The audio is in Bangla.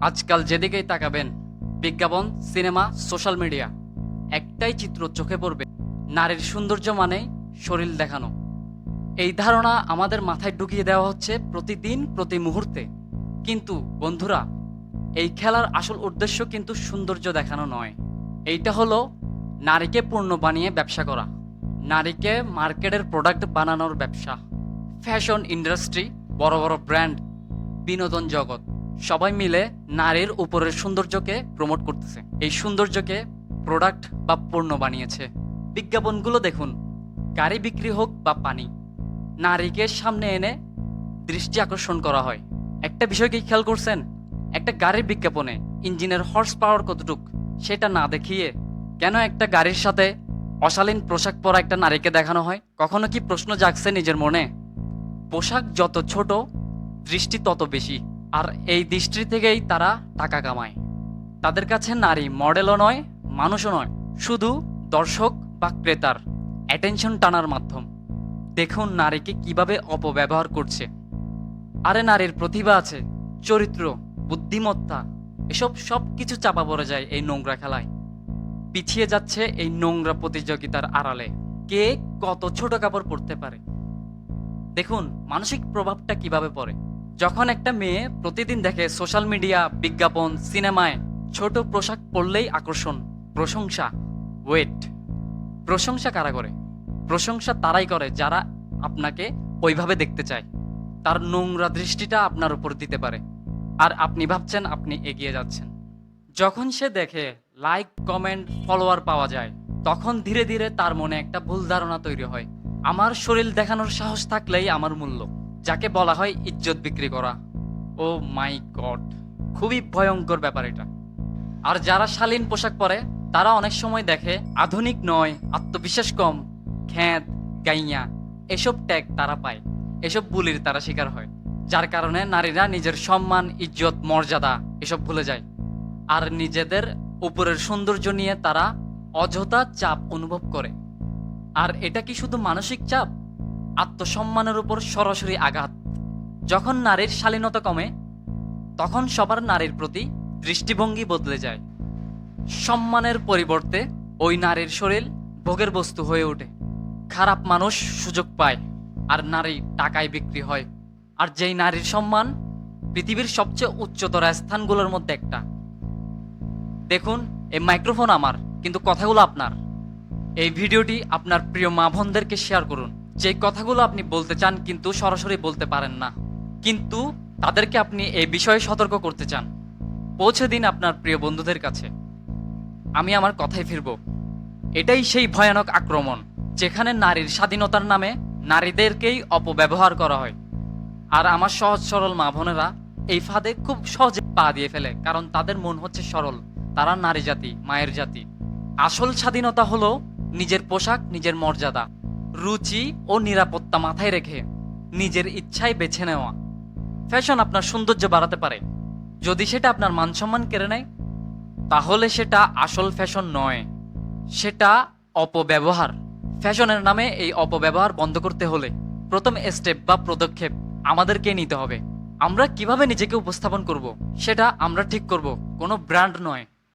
আজকাল যেদিকেই তাকাবেন, বিজ্ঞাপন, সিনেমা, সোশ্যাল মিডিয়া, একটাই চিত্র চোখে পড়বে, নারীর সৌন্দর্য মানেই শরীর দেখানো। এই ধারণা আমাদের মাথায় ঢুকিয়ে দেওয়া হচ্ছে প্রতিদিন, প্রতি মুহূর্তে। কিন্তু বন্ধুরা, এই খেলার আসল উদ্দেশ্য কিন্তু সৌন্দর্য দেখানো নয়। এইটা হলো নারীকে পূর্ণ বানিয়ে ব্যবসা করা, নারীকে মার্কেটের প্রোডাক্ট বানানোর ব্যবসা। ফ্যাশন ইন্ডাস্ট্রি, বড় বড় ব্র্যান্ড, বিনোদন জগৎ। সবাই মিলে নারীর উপরের সৌন্দর্যকে প্রমোট করতেছে। এই সৌন্দর্যকে প্রোডাক্ট বা পণ্য বানিয়েছে। বিজ্ঞাপনগুলো দেখুন, গাড়ি বিক্রি হোক বা পানি, নারীকে সামনে এনে দৃষ্টি আকর্ষণ করা হয়। একটা বিষয় কি খেয়াল করছেন? একটা গাড়ির বিজ্ঞাপনে ইঞ্জিনের হর্স পাওয়ার কতটুক সেটা না দেখিয়ে কেন একটা গাড়ির সাথে অশালীন পোশাক পরা একটা নারীকে দেখানো হয়? কখনো কি প্রশ্ন জাগছে নিজের মনে? পোশাক যত ছোট, দৃষ্টি তত বেশি। আর এই দৃষ্টি থেকেই তারা টাকা কামায়। তাদের কাছে নারী মডেলও নয়, মানুষও নয়, শুধু দর্শক বা ক্রেতার অ্যাটেনশন টানার মাধ্যম। দেখুন নারীকে কীভাবে অপব্যবহার করছে। আরে নারীর প্রতিভা আছে, চরিত্র, বুদ্ধিমত্তা, এসব সব কিছু চাপা পড়ে যায় এই নোংরা খেলায়। পিছিয়ে যাচ্ছে এই নোংরা প্রতিযোগিতার আড়ালে। কে কত ছোট কাপড় পরতে পারে? দেখুন মানসিক প্রভাবটা কীভাবে পড়ে। যখন একটা মেয়ে প্রতিদিন দেখে সোশ্যাল মিডিয়া, বিজ্ঞাপন, সিনেমায় ছোট পোশাক পরলেই আকর্ষণ, প্রশংসা। ওয়েট প্রশংসা কারা করে? প্রশংসা তারাই করে যারা আপনাকে ওইভাবে দেখতে চায়। তার নোংরা দৃষ্টিটা আপনার উপর দিতে পারে। আর আপনি ভাবছেন আপনি এগিয়ে যাচ্ছেন। যখন সে দেখে লাইক কমেন্ট ফলোয়ার পাওয়া যায়, তখন ধীরে ধীরে তার মনে একটা ভুল ধারণা তৈরি হয়। আমার শরীর দেখানোর সাহস থাকলেই আমার মূল্য। যাকে বলা হয় ইজ্জত বিক্রি করা। ও মাই গড, খুবই ভয়ঙ্কর ব্যাপার এটা। আর যারা শালীন পোশাক পরে, তারা অনেক সময় দেখে আধুনিক নয়, আত্মবিশ্বাস কম, খ্যাত, গাইয়া, এসব ট্যাগ তারা পায়, এসব বুলির তারা শিকার হয়, যার কারণে নারীরা নিজের সম্মান, ইজ্জত, মর্যাদা এসব ভুলে যায়। আর নিজেদের উপরের সৌন্দর্য নিয়ে তারা অযথা চাপ অনুভব করে। আর এটা কি শুধু মানসিক চাপ? আত্মসম্মানের উপর সরাসরি আঘাত। যখন নারীর শালীনতা কমে, তখন সবার নারীর প্রতি দৃষ্টিভঙ্গি বদলে যায়। সম্মানের পরিবর্তে ওই নারীর শরীর ভোগের বস্তু হয়ে ওঠে। খারাপ মানুষ সুযোগ পায় আর নারী টাকায় বিক্রি হয়। আর যেই নারীর সম্মান পৃথিবীর সবচেয়ে উচ্চতর স্থানগুলোর মধ্যে একটা। দেখুন, এই মাইক্রোফোন আমার, কিন্তু কথাগুলো আপনার। এই ভিডিওটি আপনার প্রিয় মা বোনদেরকে শেয়ার করুন। যে কথাগুলো আপনি বলতে চান কিন্তু সরাসরি বলতে পারেন না। কিন্তু তাদেরকে আপনি এই বিষয়ে সতর্ক করতে চান। পৌঁছে দিন আপনার প্রিয় বন্ধুদের কাছে। আমি আমার কথায় ফিরব। এটাই সেই ভয়ানক আক্রমণ, যেখানে নারীর স্বাধীনতার নামে নারীদেরকেই অপব্যবহার করা হয়। আর আমার সহজ সরল মা বোনেরা এই ফাঁদে খুব সহজে পা দিয়ে ফেলে, কারণ তাদের মন হচ্ছে সরল। তারা নারী জাতি, মায়ের জাতি। আসল স্বাধীনতা হলো নিজের পোশাক, নিজের মর্যাদা। রুচি ও নিরাপত্তা মাথায় রেখে নিজের ইচ্ছায় বেছে নেওয়া। ফ্যাশন আপনার সৌন্দর্য বাড়াতে পারে। যদি সেটা আপনার মান সম্মান কেড়ে নেয়, তাহলে সেটা আসল ফ্যাশন নয়। সেটা অপব্যবহার। ফ্যাশনের নামে এই অপব্যবহার বন্ধ করতে হলে প্রথম স্টেপ বা পদক্ষেপ আমাদেরকে নিতে হবে। আমরা কীভাবে নিজেকে উপস্থাপন করব, সেটা আমরা ঠিক করব, কোনো ব্র্যান্ড নয়।